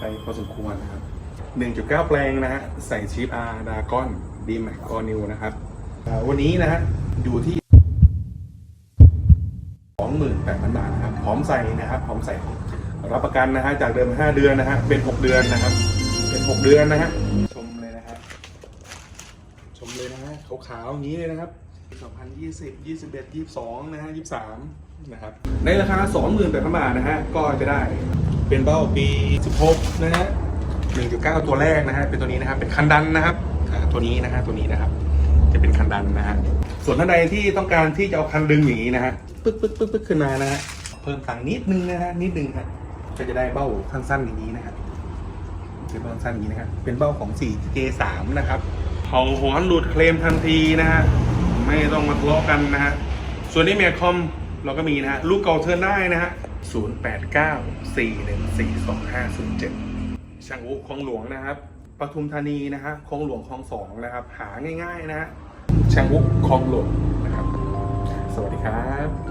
ไปพอสมควรนะครับ 1.9 แปลงนะฮะใส่ชิป R ดากอนดีแม็กออนิวนะครับวันนี้นะฮะอยู่ที่ 28,000 บาทนะครับพร้อมใส่นะครับพร้อมใส่รับประกันนะฮะจากเดิม 5 เดือนนะฮะเป็น 6 เดือนนะครับ เป็น 6 เดือนนะฮะชมเลยนะฮะชมเลยนะฮะขาวๆอย่างนี้เลยนะครับ2020 21 22 นะฮะ 23 นะครับ ในราคา 28,000 บาทนะฮะ ก็จะได้ เป็นเบ้าปี 16 นะฮะ 1.9 ตัวแรกนะฮะ เป็นตัวนี้นะครับ เป็นคันดันนะครับตัวนี้นะฮะ ตัวนี้นะครับ จะเป็นคันดันนะฮะ ส่วนท่านใดที่ต้องการที่จะเอาคันดึงอย่างนี้นะฮะ ปึ๊กปึ๊กปึ๊กปึ๊กขึ้นมานะฮะ เพิ่มตังนิดนึงนะฮะ นิดนึงฮะ ก็จะได้เบ้าสั้นๆอย่างนี้นะฮะเป็นเบ้าสั้นอย่างนี้นะครับ เป็นเบ้าของ 4J3 นะครับเผาหอนหลุดเคลมทันทีนะฮะ ไม่ต้องมาทะเลาะกันนะฮะ ส่วนนี้เมียคอมเราก็มีนะฮะ ลูกเก่าเทิร์นได้นะฮะ 0894142507 ช่างอุ๊คลองหลวงนะครับปทุมธานีนะฮะคลองหลวงคลองสองนะครับ หาง่าย ๆ นะช่างอุกคลองหลวงนะครับ สวัสดีครับ